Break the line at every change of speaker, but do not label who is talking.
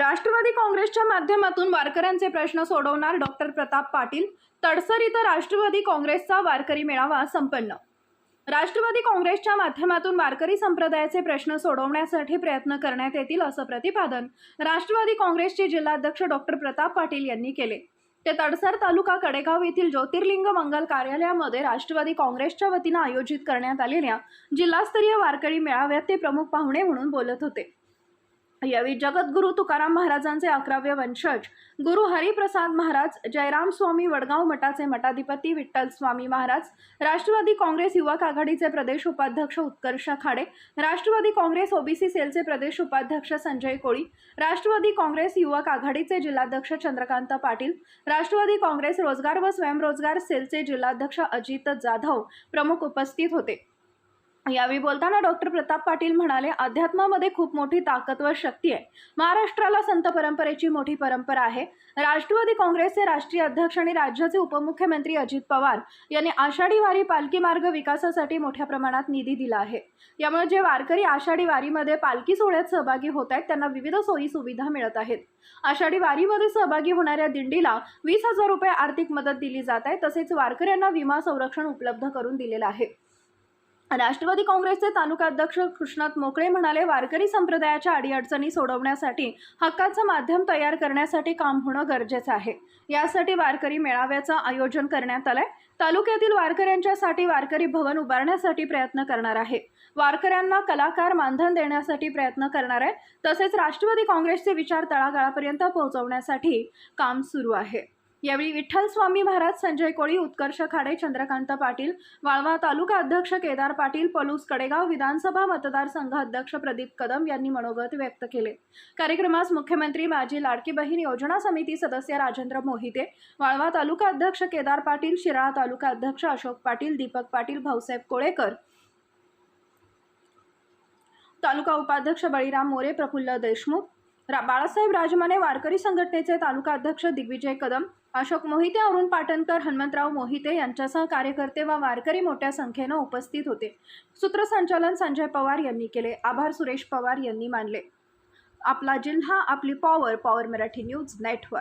राष्ट्रवादी काँग्रेसच्या माध्यमातून वारकऱ्यांचे प्रश्न सोडवणार डॉक्टर प्रताप पाटील. तडसर इथं राष्ट्रवादी काँग्रेसचा वारकरी मेळावा संपन्न. राष्ट्रवादी काँग्रेसच्या माध्यमातून वारकरी संप्रदायाचे प्रश्न सोडवण्यासाठी प्रयत्न करण्यात येतील असं प्रतिपादन राष्ट्रवादी काँग्रेसचे जिल्हाध्यक्ष डॉक्टर प्रताप पाटील यांनी केले. ते तडसर तालुका कडेगाव येथील ज्योतिर्लिंग मंगल कार्यालयामध्ये राष्ट्रवादी काँग्रेसच्या वतीनं आयोजित करण्यात आलेल्या जिल्हास्तरीय वारकरी मेळाव्यात ते प्रमुख पाहुणे म्हणून बोलत होते. यावेळी जगद्गुरु तुकाराम महाराजांचे अकरावे वंशज गुरु हरिप्रसाद महाराज जयराम स्वामी वडगाव मठाचे मठाधिपती विठ्ठल स्वामी महाराज राष्ट्रवादी काँग्रेस युवक आघाडीचे प्रदेश उपाध्यक्ष उत्कर्ष खाडे राष्ट्रवादी काँग्रेस ओबीसी सेलचे प्रदेश उपाध्यक्ष संजय कोळी राष्ट्रवादी काँग्रेस युवक आघाडीचे जिल्हाध्यक्ष चंद्रकांत पाटील राष्ट्रवादी काँग्रेस रोजगार व स्वयंरोजगार सेलचे जिल्हाध्यक्ष अजित जाधव प्रमुख उपस्थित होते. यावेळी बोलताना डॉक्टर प्रताप पाटील म्हणाले अध्यात्मामध्ये खूप मोठी ताकद व शक्ती आहे. महाराष्ट्राला संत परंपरेची मोठी परंपरा आहे. राष्ट्रवादी काँग्रेसचे राष्ट्रीय अध्यक्ष आणि राज्याचे उपमुख्यमंत्री अजित पवार यांनी आषाढी वारी पालखी मार्ग विकासासाठी मोठ्या प्रमाणात निधी दिला आहे. यामुळे जे वारकरी आषाढी वारीमध्ये पालखी सोहळ्यात सहभागी होत आहेत त्यांना विविध सोयी सुविधा मिळत आहेत. आषाढी वारीमध्ये सहभागी होणाऱ्या दिंडीला वीस हजार रुपये आर्थिक मदत दिली जात आहे तसेच वारकऱ्यांना विमा संरक्षण उपलब्ध करून दिलेलं आहे. राष्ट्रवादी काँग्रेसचे तालुका अध्यक्ष कृष्णात मोकळे म्हणाले वारकरी संप्रदायाच्या अडीअडचणी सोडवण्यासाठी हक्काचं माध्यम तयार करण्यासाठी काम होणं गरजेचं आहे. यासाठी वारकरी मेळाव्याचं आयोजन करण्यात आलंय. तालुक्यातील वारकऱ्यांच्यासाठी वारकरी भवन उभारण्यासाठी प्रयत्न करणार आहे. वारकऱ्यांना कलाकार मानधन देण्यासाठी प्रयत्न करणार आहे. तसेच राष्ट्रवादी काँग्रेसचे विचार तळागाळापर्यंत पोहोचवण्यासाठी काम सुरू आहे. यावेळी विठ्ठल स्वामी महाराज संजय कोळी उत्कर्ष खाडे चंद्रकांत पाटील वाळवा तालुका अध्यक्ष केदार पाटील पलूस कडेगाव विधानसभा मतदारसंघ अध्यक्ष प्रदीप कदम यांनी मनोगत व्यक्त केले. कार्यक्रमास मुख्यमंत्री माजी लाडकी बहीण योजना समिती सदस्य राजेंद्र मोहिते वाळवा तालुका अध्यक्ष केदार पाटील शिराळा तालुका अध्यक्ष अशोक पाटील दीपक पाटील भाऊसाहेब कोळेकर तालुका उपाध्यक्ष बळीराम मोरे प्रफुल्ल देशमुख रा बाळासाहेब राजमाने वारकरी संघटनेचे तालुका अध्यक्ष दिग्विजय कदम अशोक मोहिते अरुण पाटणकर हनुमंतराव मोहिते यांच्यासह कार्यकर्ते व वारकरी मोठ्या संख्येनं उपस्थित होते. सूत्रसंचालन संजय पवार यांनी केले. आभार सुरेश पवार यांनी मानले. आपला जिल्हा आपली power power Marathi news network